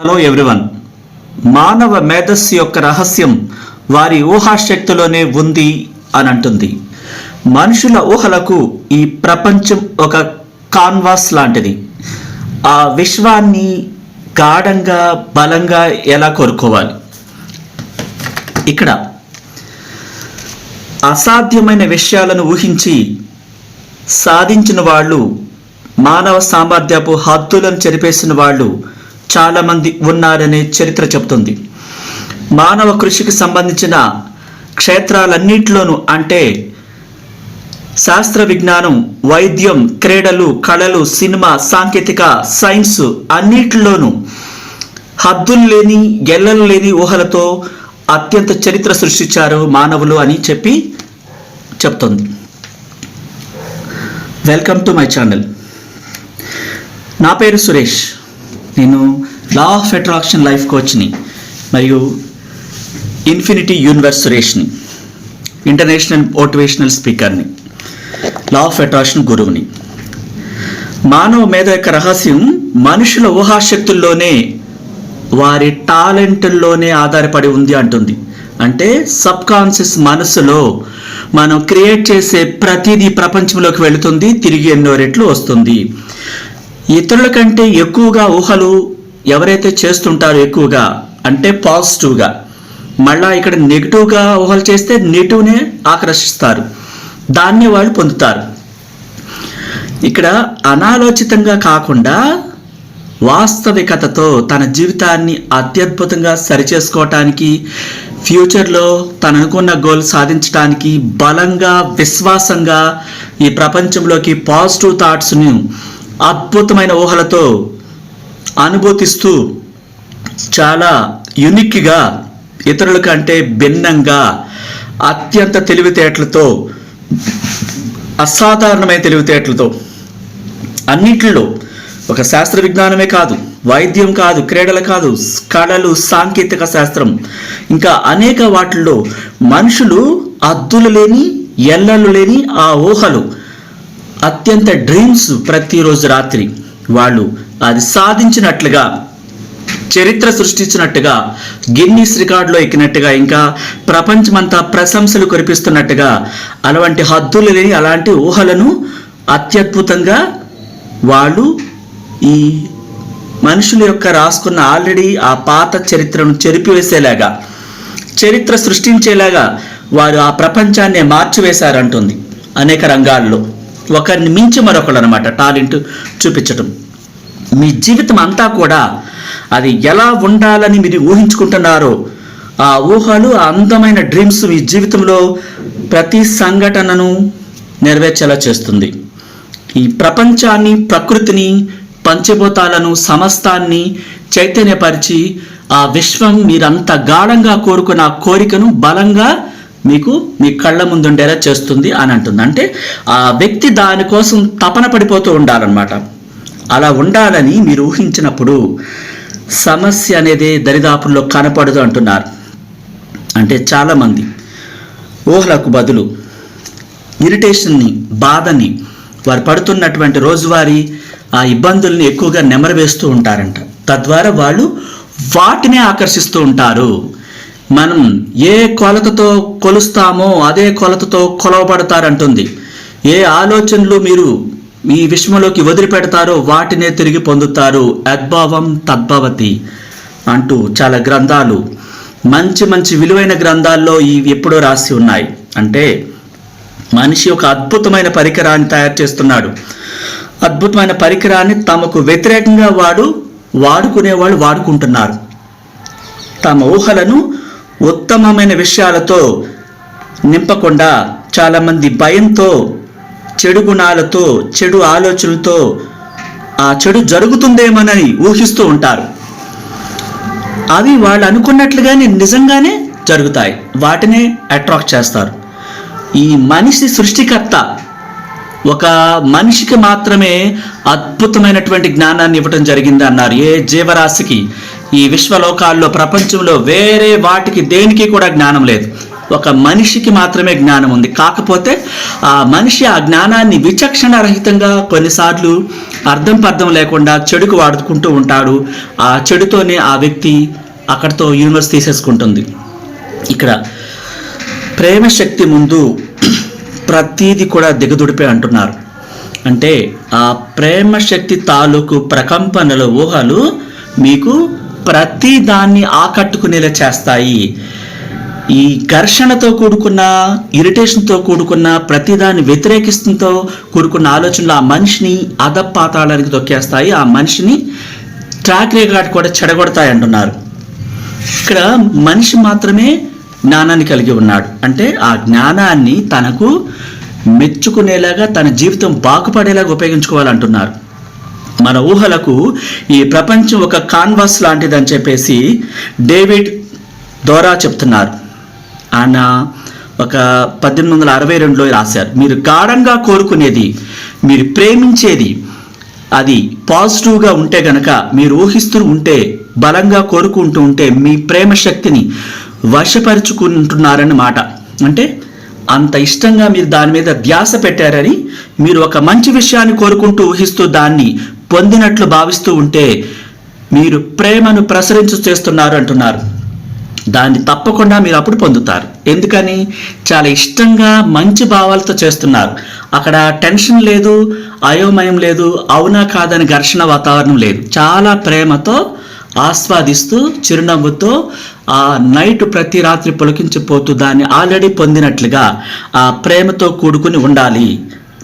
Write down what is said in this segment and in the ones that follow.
Hello everyone మానవ మేధస్సు యొక్క రహస్యం వారి ఊహాశక్తిలోనే ఉంది అని అంటుంది. మనుషుల ఊహలకు ఈ ప్రపంచం ఒక కాన్వాస్ లాంటిది. ఆ విశ్వాన్ని గాఢంగా బలంగా ఎలా కోరుకోవాలి? ఇక్కడ అసాధ్యమైన విషయాలను ఊహించి సాధించిన వాళ్ళు మానవ సామర్థ్యపు హద్దులను చెరిపేసిన వాళ్ళు చాలామంది ఉన్నారనే చరిత్ర చెబుతుంది. మానవ కృషికి సంబంధించిన క్షేత్రాలన్నింటిలోనూ అంటే శాస్త్ర విజ్ఞానం వైద్యం క్రీడలు కళలు సినిమా సాంకేతిక సైన్స్ అన్నిటిలోనూ హద్దులు లేని ఎల్లలు లేని ఊహలతో అత్యంత చరిత్ర సృష్టించారు మానవులు అని చెప్పి చెప్తుంది. Welcome to my channel. నా పేరు సురేష్. నేను లా ఆఫ్ అట్రాక్షన్ లైఫ్ కోచ్ని మరియు ఇన్ఫినిటీ యూనివర్స్ సురేష్ని ఇంటర్నేషనల్ మోటివేషనల్ స్పీకర్ని లా ఆఫ్ అట్రాక్షన్ గురువుని. మానవ మేధ యొక్క రహస్యం మనుషుల ఊహాశక్తుల్లోనే వారి టాలెంట్లోనే ఆధారపడి ఉంది అంటుంది. అంటే సబ్ కాన్షియస్ మనసులో మనం క్రియేట్ చేసే ప్రతిదీ ప్రపంచంలోకి వెళుతుంది తిరిగి ఎన్నో రెట్లు వస్తుంది. ఇతరుల కంటే ఎక్కువగా ఊహలు ఎవరైతే చేస్తుంటారో ఎక్కువగా అంటే పాజిటివ్గా మళ్ళా ఇక్కడ నెగిటివ్గా ఊహలు చేస్తే నెగిటివ్నే ఆకర్షిస్తారు. దాన్ని వాళ్ళు పొందుతారు. ఇక్కడ అనాలోచితంగా కాకుండా వాస్తవికతతో తన జీవితాన్ని అత్యద్భుతంగా సరిచేసుకోవటానికి ఫ్యూచర్లో తను అనుకున్న గోల్ సాధించడానికి బలంగా విశ్వాసంగా ఈ ప్రపంచంలోకి పాజిటివ్ థాట్స్ని అద్భుతమైన ఊహలతో అనుభూతిస్తూ చాలా యునిక్గా ఇతరుల కంటే భిన్నంగా అత్యంత తెలివితేటలతో అసాధారణమైన తెలివితేటలతో అన్నింటిలో ఒక శాస్త్ర విజ్ఞానమే కాదు వైద్యం కాదు క్రీడలు కాదు కళలు సాంకేతిక శాస్త్రం ఇంకా అనేక వాటిల్లో మనుషులు అద్దులు లేని ఎల్లలు లేని ఆ ఊహలు అత్యంత డ్రీమ్స్ ప్రతిరోజు రాత్రి వాళ్ళు అది సాధించినట్లుగా చరిత్ర సృష్టించినట్టుగా గిన్నీస్ రికార్డులో ఎక్కినట్టుగా ఇంకా ప్రపంచమంతా ప్రశంసలు కురిపిస్తున్నట్టుగా అలాంటి హద్దులు లేని అలాంటి ఊహలను అత్యద్భుతంగా వాళ్ళు ఈ మనుషుల యొక్క రాసుకున్న ఆల్రెడీ ఆ పాత చరిత్రను చెరిపివేసేలాగా చరిత్ర సృష్టించేలాగా వారు ఆ ప్రపంచాన్ని మార్చివేశారంటుంది అనేక రంగాల్లో. ఒకరిని మించి మరొకరు అనమాట టాలెంట్ చూపించటం. మీ జీవితం అంతా కూడా అది ఎలా ఉండాలని మీరు ఊహించుకుంటున్నారో ఆ ఊహలు ఆ అందమైన డ్రీమ్స్ మీ జీవితంలో ప్రతి సంఘటనను నెరవేర్చేలా చేస్తుంది. ఈ ప్రపంచాన్ని ప్రకృతిని పంచభూతాలను సమస్తాన్ని చైతన్యపరిచి ఆ విశ్వం మీరంత గాఢంగా కోరుకున్న కోరికను బలంగా మీకు మీ కళ్ళ ముందుండేలా చేస్తుంది అని అంటుంది. అంటే ఆ వ్యక్తి దానికోసం తపన పడిపోతూ ఉండాలన్నమాట. అలా ఉండాలని మీరు ఊహించినప్పుడు సమస్య అనేది దరిదాపుల్లో కనపడదు అంటున్నారు. అంటే చాలామంది ఊహలకు బదులు ఇరిటేషన్ని బాధని వారు పడుతున్నటువంటి రోజువారీ ఆ ఇబ్బందుల్ని ఎక్కువగా నెమరవేస్తూ ఉంటారంట. తద్వారా వాళ్ళు వాటినే ఆకర్షిస్తూ ఉంటారు. మనం ఏ కొలతతో కొలుస్తామో అదే కొలతతో కొలవబడతారంటుంది. ఏ ఆలోచనలు మీరు ఈ విషయంలోకి వదిలిపెడతారో వాటినే తిరిగి పొందుతారు. అద్భావం తద్భవతి అంటూ చాలా గ్రంథాలు మంచి మంచి విలువైన గ్రంథాల్లో ఇవి ఎప్పుడో రాసి ఉన్నాయి. అంటే మనిషి ఒక అద్భుతమైన పరికరాన్ని తయారు చేస్తున్నాడు. అద్భుతమైన పరికరాన్ని తమకు వ్యతిరేకంగా వాడు వాడుకునే వాళ్ళు వాడుకుంటున్నారు. తమ ఊహలను ఉత్తమమైన విషయాలతో నింపకుండా చాలామంది భయంతో చెడు గుణాలతో చెడు ఆలోచనలతో ఆ చెడు జరుగుతుందేమోనని ఊహిస్తూ ఉంటారు. అవి వాళ్ళు అనుకున్నట్లుగానే నిజంగానే జరుగుతాయి. వాటినే అట్రాక్ట్ చేస్తారు. ఈ మనిషి సృష్టికర్త ఒక మనిషికి మాత్రమే అద్భుతమైనటువంటి జ్ఞానాన్ని ఇవ్వటం జరిగింది అన్నారు ఏ జీవరాశికి? ఈ విశ్వలోకాల్లో ప్రపంచంలో వేరే వాటికి దేనికి కూడా జ్ఞానం లేదు. ఒక మనిషికి మాత్రమే జ్ఞానం ఉంది. కాకపోతే ఆ మనిషి ఆ జ్ఞానాన్ని విచక్షణ రహితంగా కొన్నిసార్లు అర్థం పర్థం లేకుండా చెడుకు వాడుకుంటూ ఉంటాడు. ఆ చెడుతోనే ఆ వ్యక్తి అక్కడితో యూనివర్స్ తీసేసుకుంటుంది. ఇక్కడ ప్రేమ శక్తి ముందు ప్రతీది కూడా దిగదుడిపే అంటున్నారు. అంటే ఆ ప్రేమ శక్తి తాలూకు ప్రకంపనల ఊహలు మీకు ప్రతి దాన్ని ఆకట్టుకునేలా చేస్తాయి. ఈ ఘర్షణతో కూడుకున్న ఇరిటేషన్తో కూడుకున్న ప్రతిదాన్ని వ్యతిరేకిస్తుంతో కూడుకున్న ఆలోచనలు ఆ మనిషిని అధపాతాళానికి తొక్కేస్తాయి. ఆ మనిషిని ట్రాక్ రికార్డ్ కూడా చెడగొడతాయి అంటున్నారు. ఇక్కడ మనిషి మాత్రమే జ్ఞానాన్ని కలిగి ఉన్నాడు. అంటే ఆ జ్ఞానాన్ని తనకు మెచ్చుకునేలాగా తన జీవితం బాగుపడేలాగా ఉపయోగించుకోవాలంటున్నారు. మన ఊహలకు ఈ ప్రపంచం ఒక కాన్వాస్ లాంటిదని చెప్పేసి డేవిడ్ దోరా చెప్తున్నారు. ఆయన ఒక పద్దెనిమిది వందల అరవై రెండులో రాశారు. మీరు గాఢంగా కోరుకునేది మీరు ప్రేమించేది అది పాజిటివ్గా ఉంటే గనక మీరు ఊహిస్తూ ఉంటే బలంగా కోరుకుంటూ ఉంటే మీ ప్రేమ శక్తిని వశపరుచుకుంటున్నారని మాట. అంటే అంత ఇష్టంగా మీరు దాని మీద ధ్యాస పెట్టారని మీరు ఒక మంచి విషయాన్ని కోరుకుంటూ ఊహిస్తూ దాన్ని పొందినట్లు భావిస్తూ ఉంటే మీరు ప్రేమను ప్రసరించు చేస్తున్నారు అంటున్నారు. దాన్ని తప్పకుండా మీరు అప్పుడు పొందుతారు. ఎందుకని? చాలా ఇష్టంగా మంచి భావాలతో చేస్తున్నారు. అక్కడ టెన్షన్ లేదు అయోమయం లేదు అవునా కాదని ఘర్షణ వాతావరణం లేదు. చాలా ప్రేమతో ఆస్వాదిస్తూ చిరునవ్వుతో ఆ నైట్ ప్రతి రాత్రి పొలికించిపోతూ దాన్ని ఆల్రెడీ పొందినట్లుగా ఆ ప్రేమతో కూడుకుని ఉండాలి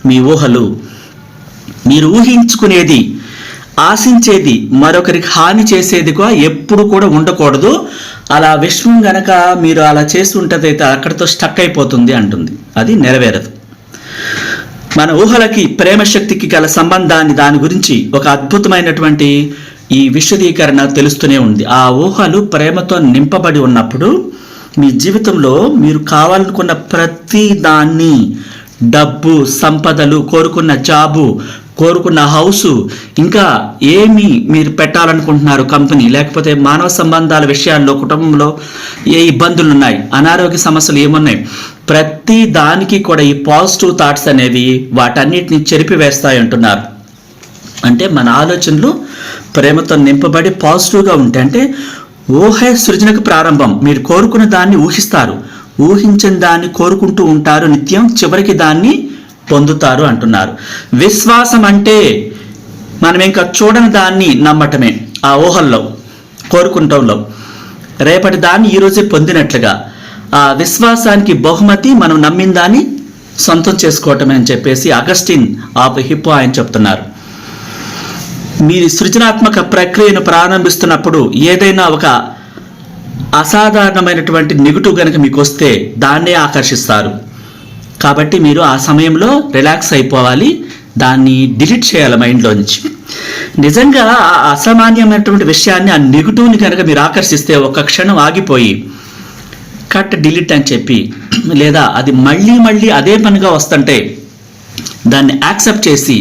మీ ఊహలు. మీరు ఊహించుకునేది ఆశించేది మరొకరికి హాని చేసేదిగా ఎప్పుడు కూడా ఉండకూడదు. అలా విశ్వం గనక మీరు అలా చేస్తుంటదైతే అక్కడితో స్టక్ అయిపోతుంది అంటుంది. అది నెరవేరదు. మన ఊహలకి ప్రేమ శక్తికి గల సంబంధాన్ని దాని గురించి ఒక అద్భుతమైనటువంటి ఈ విశదీకరణ తెలుస్తూనే ఉంది. ఆ ఊహలు ప్రేమతో నింపబడి ఉన్నప్పుడు మీ జీవితంలో మీరు కావాలనుకున్న ప్రతి దాన్ని డబ్బు సంపదలు కోరుకున్న జాబు కోరుకున్న హౌసు ఇంకా ఏమి మీరు పెట్టాలనుకుంటున్నారు కంపెనీ? లేకపోతే మానవ సంబంధాల విషయాల్లో కుటుంబంలో ఏ ఇబ్బందులు ఉన్నాయి? అనారోగ్య సమస్యలు ఏమున్నాయి? ప్రతి దానికి కూడా ఈ పాజిటివ్ థాట్స్ అనేవి వాటన్నిటిని చెరిపివేస్తాయి అంటున్నారు. అంటే మన ఆలోచనలు ప్రేమతో నింపబడి పాజిటివ్గా ఉంటాయి. అంటే ఊహే సృజనకు ప్రారంభం. మీరు కోరుకున్న దాన్ని ఊహిస్తారు. ఊహించిన దాన్ని కోరుకుంటూ ఉంటారు. నిత్యం చివరికి దాన్ని పొందుతారు అంటున్నారు. విశ్వాసం అంటే మనం ఇంకా చూడని దాన్ని నమ్మటమే ఆ ఊహల్లో కోరుకుంటంలో. రేపటి దాన్ని ఈరోజే పొందినట్లుగా ఆ విశ్వాసానికి బహుమతి మనం నమ్మిన దాన్ని సొంతం చేసుకోవటమే అని చెప్పేసి అగస్టిన్ ఆఫ్ హిప్పో ఆయన చెప్తున్నారు. మీ సృజనాత్మక ప్రక్రియను ప్రారంభిస్తున్నప్పుడు ఏదైనా ఒక అసాధారణమైనటువంటి నెగిటివ్ కనుక మీకు వస్తే దాన్నే ఆకర్షిస్తారు. కాబట్టి మీరు ఆ సమయంలో రిలాక్స్ అయిపోవాలి. దాన్ని డిలీట్ చేయాలి మైండ్లో నుంచి నిజంగా ఆ అసామాన్యమైనటువంటి విషయాన్ని ఆ నెగిటివ్ని కనుక మీరు ఆకర్షిస్తే ఒక క్షణం ఆగిపోయి కట్ డిలీట్ అని చెప్పి లేదా అది మళ్ళీ మళ్ళీ అదే పనిగా వస్తుంటే దాన్ని యాక్సెప్ట్ చేసి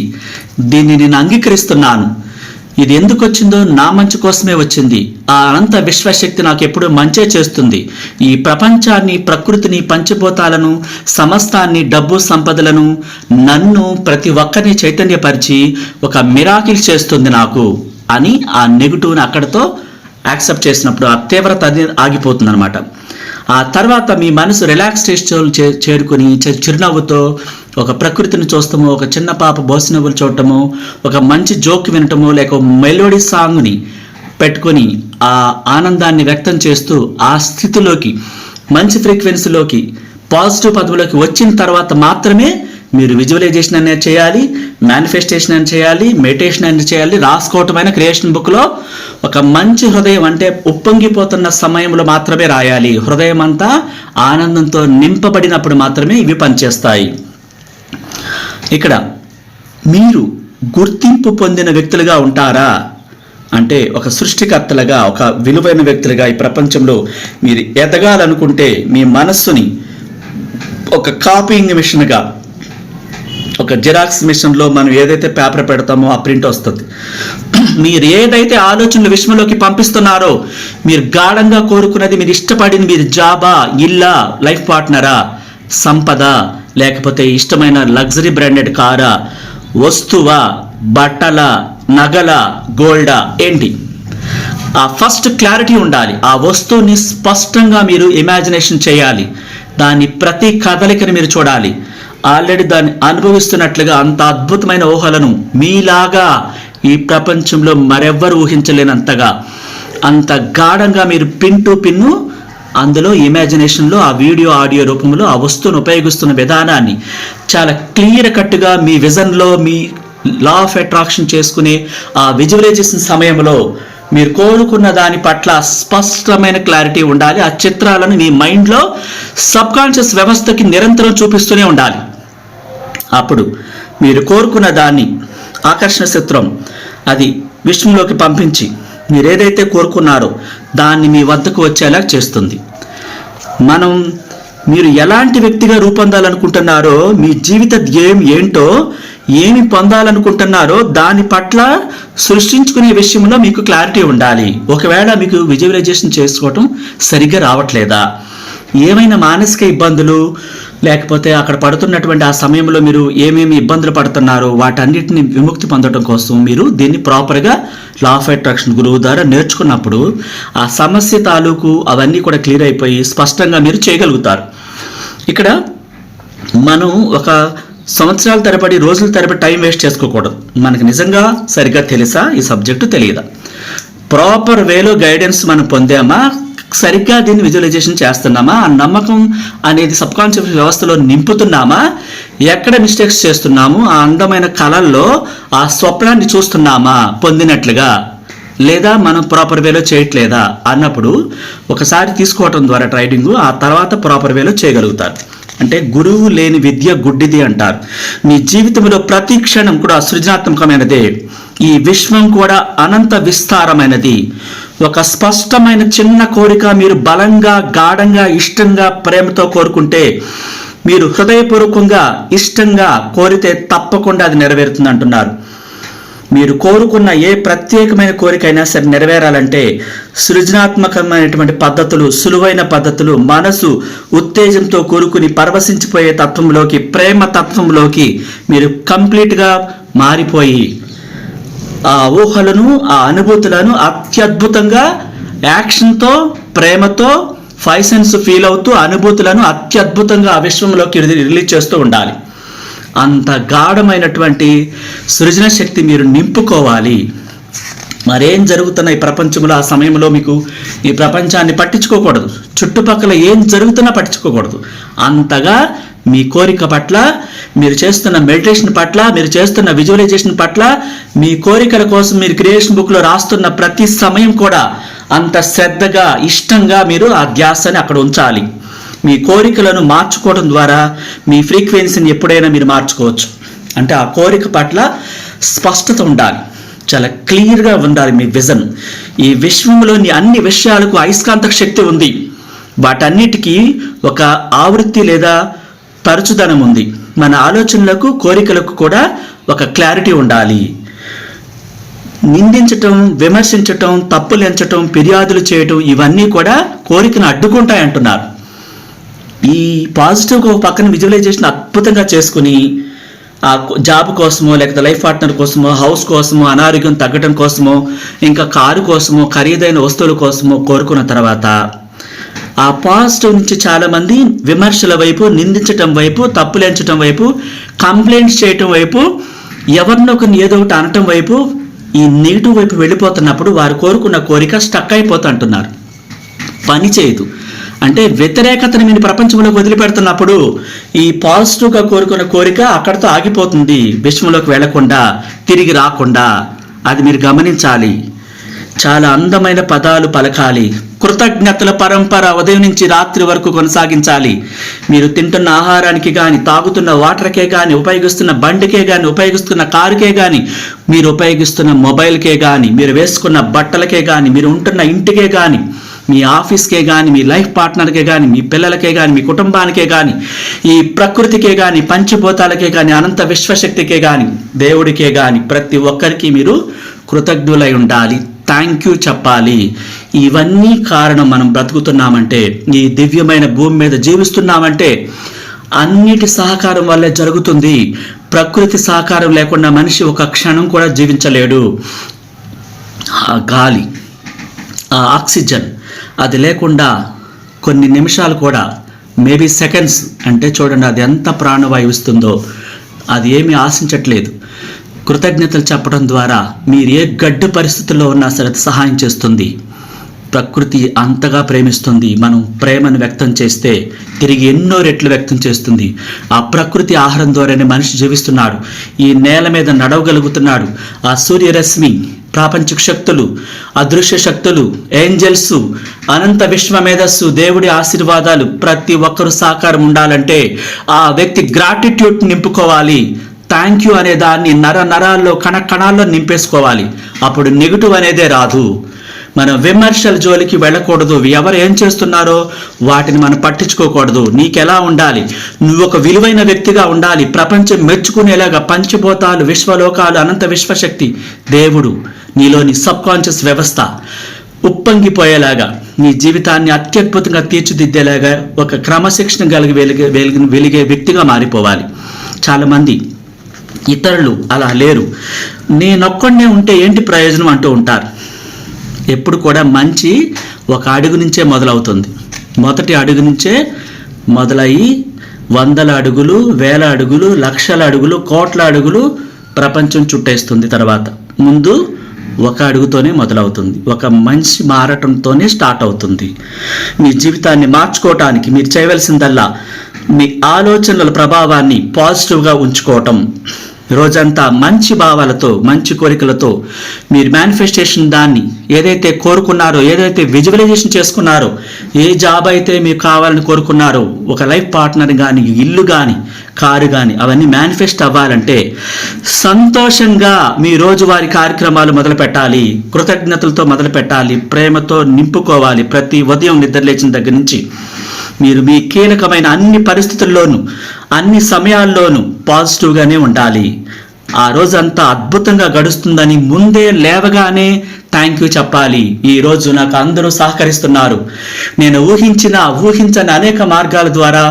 దీన్ని నేను అంగీకరిస్తున్నాను. ఇది ఎందుకు వచ్చిందో నా మంచి కోసమే వచ్చింది. ఆ అనంత విశ్వశక్తి నాకు ఎప్పుడూ మంచే చేస్తుంది. ఈ ప్రపంచాన్ని ప్రకృతిని పంచభూతాలను సమస్తాన్ని డబ్బు సంపదలను నన్ను ప్రతి ఒక్కరిని చైతన్యపరిచి ఒక మిరాకిల్ చేస్తుంది నాకు అని ఆ నెగిటివ్ని అక్కడతో యాక్సెప్ట్ చేసినప్పుడు ఆ తీవ్రత అది ఆగిపోతుంది అనమాట ఆ తర్వాత మీ మనసు రిలాక్స్ చే చేరుకుని చిరునవ్వుతో ఒక ప్రకృతిని చూస్తాము ఒక చిన్న పాప బోసినవ్వులు చూడటము ఒక మంచి జోక్ వినటము లేక మెలోడీ సాంగ్ని పెట్టుకొని ఆ ఆనందాన్ని వ్యక్తం చేస్తూ ఆ స్థితిలోకి మంచి ఫ్రీక్వెన్సీలోకి పాజిటివ్ పదవులోకి వచ్చిన తర్వాత మాత్రమే మీరు విజువలైజేషన్ అనేది చేయాలి మేనిఫెస్టేషన్ అని చేయాలి మెడిటేషన్ అని చేయాలి. రాసుకోవటమైన క్రియేషన్ బుక్లో ఒక మంచి హృదయం అంటే ఉప్పొంగిపోతున్న సమయంలో మాత్రమే రాయాలి. హృదయం అంతా ఆనందంతో నింపబడినప్పుడు మాత్రమే ఇవి పనిచేస్తాయి. ఇక్కడ మీరు గుర్తింపు పొందిన వ్యక్తులుగా ఉంటారా? అంటే ఒక సృష్టికర్తలుగా ఒక విలువైన వ్యక్తులుగా ఈ ప్రపంచంలో మీరు ఎదగాలనుకుంటే మీ మనస్సుని ఒక కాపీయింగ్ మిషన్గా ఒక జిరాక్స్ మిషన్లో మనం ఏదైతే పేపర్ పెడతామో ఆ ప్రింట్ వస్తుంది. మీరు ఏదైతే ఆలోచనలు విశ్వంలోకి పంపిస్తున్నారో మీరు గాఢంగా కోరుకున్నది మీరు ఇష్టపడింది మీరు జాబా ఇల్లా లైఫ్ పార్ట్నరా సంపద లేకపోతే ఇష్టమైన లగ్జరీ బ్రాండెడ్ కారా వస్తువా బట్టల నగల గోల్డా ఏంటి? ఆ ఫస్ట్ క్లారిటీ ఉండాలి. ఆ వస్తువుని స్పష్టంగా మీరు ఇమాజినేషన్ చేయాలి. దాని ప్రతి కదలికని మీరు చూడాలి. ఆల్రెడీ దాన్ని అనుభవిస్తున్నట్లుగా అంత అద్భుతమైన ఊహలను మీలాగా ఈ ప్రపంచంలో మరెవ్వరు ఊహించలేనంతగా అంత గాఢంగా మీరు పిన్ టు పిన్ను అందులో ఇమాజినేషన్లో ఆ వీడియో ఆడియో రూపంలో ఆ వస్తువును ఉపయోగిస్తున్న విధానాన్ని చాలా క్లియర్ కట్గా మీ విజన్లో మీ లా ఆఫ్ అట్రాక్షన్ చేసుకునే ఆ విజువలైజేషన్ సమయంలో మీరు కోరుకున్న దాని పట్ల స్పష్టమైన క్లారిటీ ఉండాలి. ఆ చిత్రాలను మీ మైండ్లో సబ్కాన్షియస్ వ్యవస్థకి నిరంతరం చూపిస్తూనే ఉండాలి. అప్పుడు మీరు కోరుకున్న దాన్ని ఆకర్షణ సూత్రం అది విష్ణులోకి పంపించి మీరు ఏదైతే కోరుకున్నారో దాన్ని మీ వద్దకు వచ్చేలా చేస్తుంది. మనం మీరు ఎలాంటి వ్యక్తిగా రూపొందాలనుకుంటున్నారో మీ జీవిత ధ్యేయం ఏంటో ఏమి పొందాలనుకుంటున్నారో దాని పట్ల సృష్టించుకునే విషయంలో మీకు క్లారిటీ ఉండాలి. ఒకవేళ మీకు విజువలైజేషన్ చేసుకోవటం సరిగ్గా రావట్లేదా? ఏమైనా మానసిక ఇబ్బందులు లేకపోతే అక్కడ పడుతున్నటువంటి ఆ సమయంలో మీరు ఏమేమి ఇబ్బందులు పడుతున్నారో వాటన్నిటిని విముక్తి పొందడం కోసం మీరు దీన్ని ప్రాపర్గా లా ఆఫ్ అట్రాక్షన్ గురువు ద్వారా నేర్చుకున్నప్పుడు ఆ సమస్య తాలూకు అవన్నీ కూడా క్లియర్ అయిపోయి స్పష్టంగా మీరు చేయగలుగుతారు. ఇక్కడ మనం ఒక సంవత్సరాల తరబడి రోజుల తరబడి టైం వేస్ట్ చేసుకోకూడదు. మనకు నిజంగా సరిగ్గా తెలుసా? ఈ సబ్జెక్టు తెలియదా? ప్రాపర్ వేలో గైడెన్స్ మనం పొందామా? సరిగ్గా దీన్ని విజువలైజేషన్ చేస్తున్నామా? ఆ నమ్మకం అనేది సబ్ కాన్షియస్ వ్యవస్థలో నింపుతున్నామా? ఎక్కడ మిస్టేక్స్ చేస్తున్నాము? ఆ అందమైన కళల్లో ఆ స్వప్నాన్ని చూస్తున్నామా? పొందినట్లుగా. లేదా మనం ప్రాపర్ వేలో చేయట్లేదా? అన్నప్పుడు ఒకసారి తీసుకోవటం ద్వారా ట్రైడింగ్ ఆ తర్వాత ప్రాపర్ వేలో చేయగలుగుతారు. అంటే గురువు లేని విద్య గుడ్డిది అంటారు. మీ జీవితంలో ప్రతి క్షణం కూడా సృజనాత్మకమైనదే. ఈ విశ్వం కూడా అనంత విస్తారమైనది. ఒక స్పష్టమైన చిన్న కోరిక మీరు బలంగా గాఢంగా ఇష్టంగా ప్రేమతో కోరుకుంటే మీరు హృదయపూర్వకంగా ఇష్టంగా కోరితే తప్పకుండా అది నెరవేరుతుంది అంటున్నారు మీరు కోరుకున్న ఏ ప్రత్యేకమైన కోరికైనా సరే నెరవేరాలంటే సృజనాత్మకమైనటువంటి పద్ధతులు సులువైన పద్ధతులు మనసు ఉత్తేజంతో కూరుకుని పరవశించిపోయే తత్వంలోకి ప్రేమ తత్వంలోకి మీరు కంప్లీట్గా మారిపోయి ఆ ఊహలను ఆ అనుభూతులను అత్యద్భుతంగా యాక్షన్తో ప్రేమతో ఫైవ్ సెన్స్ ఫీల్ అవుతూ అనుభూతులను అత్యద్భుతంగా ఆ విశ్వంలోకి రిలీజ్ చేస్తూ ఉండాలి. అంత గాఢమైనటువంటి సృజన శక్తి మీరు నింపుకోవాలి. మరేం జరుగుతున్న ఈ ప్రపంచంలో ఆ సమయంలో మీకు ఈ ప్రపంచాన్ని పట్టించుకోకూడదు. చుట్టుపక్కల ఏం జరుగుతున్నా పట్టించుకోకూడదు. అంతగా మీ కోరిక పట్ల మీరు చేస్తున్న మెడిటేషన్ పట్ల మీరు చేస్తున్న విజువలైజేషన్ పట్ల మీ కోరికల కోసం మీరు క్రియేషన్ బుక్లో రాస్తున్న ప్రతి సమయం కూడా అంత శ్రద్ధగా ఇష్టంగా మీరు ఆ ధ్యాసని అక్కడ ఉంచాలి. మీ కోరికలను మార్చుకోవడం ద్వారా మీ ఫ్రీక్వెన్సీని ఎప్పుడైనా మీరు మార్చుకోవచ్చు. అంటే ఆ కోరిక పట్ల స్పష్టత ఉండాలి. చాలా క్లియర్గా ఉండాలి మీ విజన్. ఈ విశ్వంలోని అన్ని విషయాలకు అయస్కాంత శక్తి ఉంది. వాటన్నిటికీ ఒక ఆవృత్తి లేదా తరచుదనం ఉంది. మన ఆలోచనలకు కోరికలకు కూడా ఒక క్లారిటీ ఉండాలి. నిందించటం విమర్శించటం తప్పులు ఎంచటం ఫిర్యాదులు చేయటం ఇవన్నీ కూడా కోరికను అడ్డుకుంటాయి అంటున్నారు ఈ పాజిటివ్ ఒక పక్కన విజువలైజేషన్ అద్భుతంగా చేసుకుని ఆ జాబ్ కోసమో లేకపోతే లైఫ్ పార్ట్నర్ కోసమో హౌస్ కోసమో అనారోగ్యం తగ్గడం కోసమో ఇంకా కారు కోసమో ఖరీదైన వస్తువుల కోసమో కోరుకున్న తర్వాత ఆ పాజిటివ్ నుంచి చాలామంది విమర్శల వైపు నిందించటం వైపు తప్పులెంచటం వైపు కంప్లైంట్స్ చేయటం వైపు ఎవరినొకరిని ఏదో ఒకటి అనటం వైపు ఈ నెగిటివ్ వైపు వెళ్ళిపోతున్నప్పుడు వారు కోరుకున్న కోరిక స్టక్ అయిపోతుంటున్నారు పని చేయదు. అంటే వ్యతిరేకతను మీరు ప్రపంచంలోకి వదిలిపెడుతున్నప్పుడు ఈ పాజిటివ్గా కోరుకున్న కోరిక అక్కడితో ఆగిపోతుంది విశ్వంలోకి వెళ్ళకుండా తిరిగి రాకుండా. అది మీరు గమనించాలి. చాలా అందమైన పదాలు పలకాలి. కృతజ్ఞతల పరంపర ఉదయం నుంచి రాత్రి వరకు కొనసాగించాలి. మీరు తింటున్న ఆహారానికి కానీ తాగుతున్న వాటర్కే కానీ ఉపయోగిస్తున్న బండికే కానీ ఉపయోగిస్తున్న కారుకే కానీ మీరు ఉపయోగిస్తున్న మొబైల్కే కానీ మీరు వేసుకున్న బట్టలకే కానీ మీరు ఉంటున్న ఇంటికే కానీ మీ ఆఫీస్కే కానీ మీ లైఫ్ పార్ట్నర్కే కానీ మీ పిల్లలకే కానీ మీ కుటుంబానికే కానీ ఈ ప్రకృతికే కానీ పంచభూతాలకే కానీ అనంత విశ్వశక్తికే కానీ దేవుడికే కానీ ప్రతి ఒక్కరికి మీరు కృతజ్ఞులై ఉండాలి. థ్యాంక్ యూ చెప్పాలి. ఇవన్నీ కారణం మనం బ్రతుకుతున్నామంటే ఈ దివ్యమైన భూమి మీద జీవిస్తున్నామంటే అన్నిటి సహకారం వల్లే జరుగుతుంది. ప్రకృతి సహకారం లేకుండా మనిషి ఒక క్షణం కూడా జీవించలేడు. ఆ గాలి ఆ ఆక్సిజన్ అది లేకుండా కొన్ని నిమిషాలు కూడా మేబీ సెకండ్స్ అంటే చూడండి అది ఎంత ప్రాణవాయువు ఇస్తుందో అది ఏమీ ఆశించట్లేదు. కృతజ్ఞతలు చెప్పడం ద్వారా మీరు ఏ గడ్డు పరిస్థితుల్లో ఉన్నా సరే సహాయం చేస్తుంది. ప్రకృతి అంతగా ప్రేమిస్తుంది. మనం ప్రేమను వ్యక్తం చేస్తే తిరిగి ఎన్నో రెట్లు వ్యక్తం చేస్తుంది. ఆ ప్రకృతి ఆహారం ద్వారానే మనిషి జీవిస్తున్నాడు. ఈ నేల మీద నడవగలుగుతున్నాడు. ఆ సూర్యరశ్మి ప్రాపంచిక శక్తులు అదృశ్య శక్తులు ఏంజల్స్ అనంత విశ్వ మేధస్సు దేవుడి ఆశీర్వాదాలు ప్రతి ఒక్కరు సహకారం ఉండాలంటే ఆ వ్యక్తి గ్రాటిట్యూడ్ నింపుకోవాలి. థ్యాంక్ యూ అనే దాన్ని నర నరాల్లో కణ కణాల్లో నింపేసుకోవాలి. అప్పుడు నెగిటివ్ అనేదే రాదు. మనం విమర్శల జోలికి వెళ్ళకూడదు. ఎవరు ఏం చేస్తున్నారో వాటిని మనం పట్టించుకోకూడదు. నీకెలా ఉండాలి? నువ్వు ఒక విలువైన వ్యక్తిగా ఉండాలి. ప్రపంచం మెచ్చుకునేలాగా పంచభూతాలు విశ్వలోకాలు అనంత విశ్వశక్తి దేవుడు. నీలోని సబ్కాన్షియస్ వ్యవస్థ ఉప్పొంగిపోయేలాగా నీ జీవితాన్ని అత్యద్భుతంగా తీర్చిదిద్దేలాగా ఒక క్రమశిక్షణ కలిగి వెలిగే వెలిగి వెలిగే వ్యక్తిగా మారిపోవాలి. చాలామంది ఇతరులు అలా లేరు. నేనొక్కడనే ఉంటే ఏంటి ప్రయోజనం అంటూ ఉంటారు. ఎప్పుడు కూడా మంచి ఒక అడుగు నుంచే మొదలవుతుంది. మొదటి అడుగు నుంచే మొదలయ్యి వందల అడుగులు వేల అడుగులు లక్షల అడుగులు కోట్ల అడుగులు ప్రపంచం చుట్టేస్తుంది తర్వాత. ముందు ఒక అడుగుతోనే మొదలవుతుంది. ఒక మనిషి మారటంతోనే స్టార్ట్ అవుతుంది. మీ జీవితాన్ని మార్చుకోవటానికి మీరు చేయవలసిందల్లా మీ ఆలోచనల ప్రభావాన్ని పాజిటివ్గా ఉంచుకోవటం. రోజంతా మంచి భావాలతో మంచి కోరికలతో మీరు మేనిఫెస్టేషన్ దాన్ని ఏదైతే కోరుకున్నారో ఏదైతే విజువలైజేషన్ చేసుకున్నారో ఏ జాబ్ అయితే మీకు కావాలని కోరుకున్నారో ఒక లైఫ్ పార్ట్నర్ కానీ ఇల్లు కానీ కారు కానీ అవన్నీ మేనిఫెస్ట్ అవ్వాలంటే సంతోషంగా మీ రోజువారి కార్యక్రమాలు మొదలు పెట్టాలి కృతజ్ఞతలతో మొదలు పెట్టాలి ప్రేమతో నింపుకోవాలి. ప్రతి ఉదయం నిద్రలేచిన దగ్గర నుంచి మీరు మీ కీలకమైన అన్ని పరిస్థితుల్లోనూ అన్ని సమయాల్లోనూ పాజిటివ్గానే ఉండాలి. ఆ రోజంతా అద్భుతంగా గడుస్తుందని ముందే లేవగానే థ్యాంక్ యూ చెప్పాలి. ఈ రోజు నాకు అందరూ సహకరిస్తున్నారు. నేను ఊహించిన ఊహించని అనేక మార్గాల ద్వారా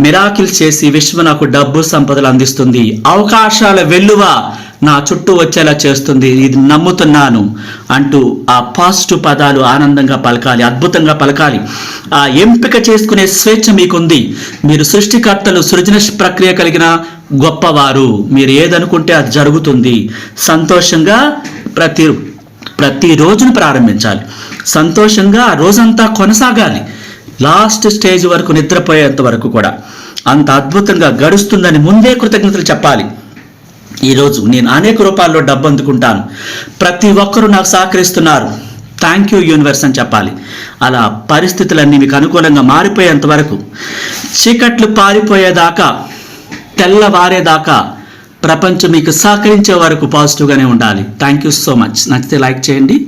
మిరాకిల్ చేసి విశ్వ నాకు డబ్బు సంపదలు అందిస్తుంది. అవకాశాల వెల్లువ నా చుట్టూ వచ్చేలా చేస్తుంది ఇది నమ్ముతున్నాను అంటూ ఆ పాజిటివ్ పదాలు ఆనందంగా పలకాలి అద్భుతంగా పలకాలి. ఆ ఎంపిక చేసుకునే స్వేచ్ఛ మీకుంది. మీరు సృష్టికర్తలు సృజన ప్రక్రియ కలిగిన గొప్పవారు. మీరు ఏదనుకుంటే అది జరుగుతుంది. సంతోషంగా ప్రతి ప్రతి రోజును ప్రారంభించాలి. సంతోషంగా ఆ రోజంతా కొనసాగాలి. లాస్ట్ స్టేజ్ వరకు నిద్రపోయేంత వరకు కూడా. అంత అద్భుతంగా గడుస్తుందని ముందే కృతజ్ఞతలు చెప్పాలి. ఈరోజు నేను అనేక రూపాల్లో డబ్బు అందుకుంటాను. ప్రతి ఒక్కరూ నాకు సహకరిస్తున్నారు. థ్యాంక్ యూ యూనివర్స్ అని చెప్పాలి. అలా పరిస్థితులన్నీ మీకు అనుకూలంగా మారిపోయేంత వరకు చీకట్లు పారిపోయేదాకా తెల్లవారేదాకా ప్రపంచం మీకు సహకరించే వరకు పాజిటివ్గానే ఉండాలి. థ్యాంక్ యూ సో మచ్ నచ్చితే లైక్ చేయండి.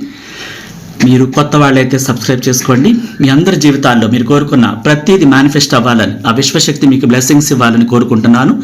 మీరు కొత్త వాళ్ళైతే సబ్స్క్రైబ్ చేసుకోండి. మీ అందరి జీవితాల్లో మీరు కోరుకున్న ప్రతిదీ మేనిఫెస్ట్ అవ్వాలని ఆ విశ్వశక్తి మీకు బ్లెస్సింగ్స్ ఇవ్వాలని కోరుకుంటున్నాను.